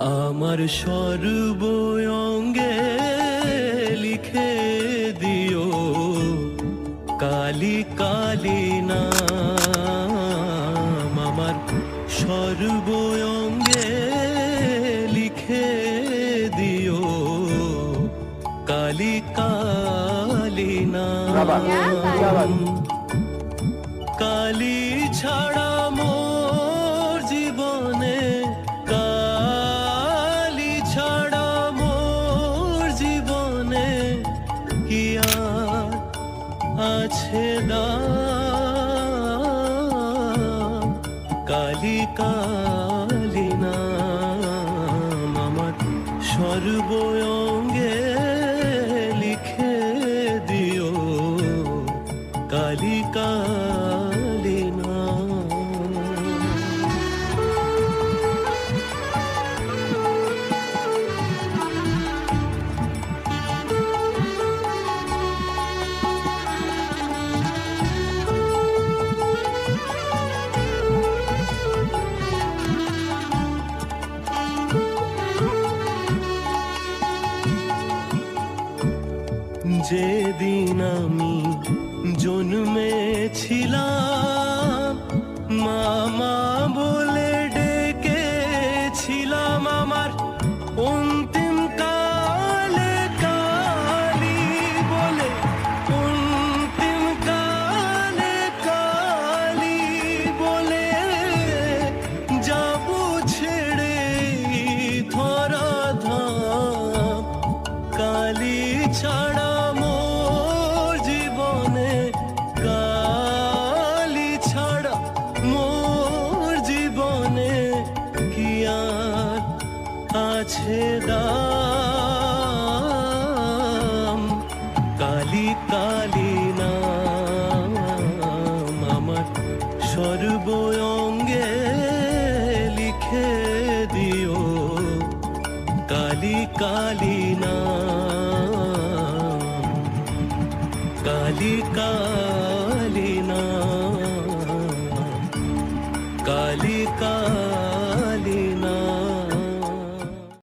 আমার সর্বঙ্গে লিখে দিও কালি কালি নাম আমার সর্বঙ্গে লিখে দিও কালি কালি নাম কালি ছাড়া আছে না। কালি কালি নাম আমার সর্বঙ্গে লিখে দিও। কালি যেদিন আমি জন্মেছিলাম, মামা বলে ডেকেছিলাম আমার অন্তিম কালে কালি বলে, অন্তিম কালে কালি বলে, যাব ছেড়ে ধরা ধাম কালি ছাড়া আছে দাম, কালি কালি নাম, আমার সর্বঙ্গে লিখে দিও। কালি কালি নাম, কালি কালি নাম, কালি কালি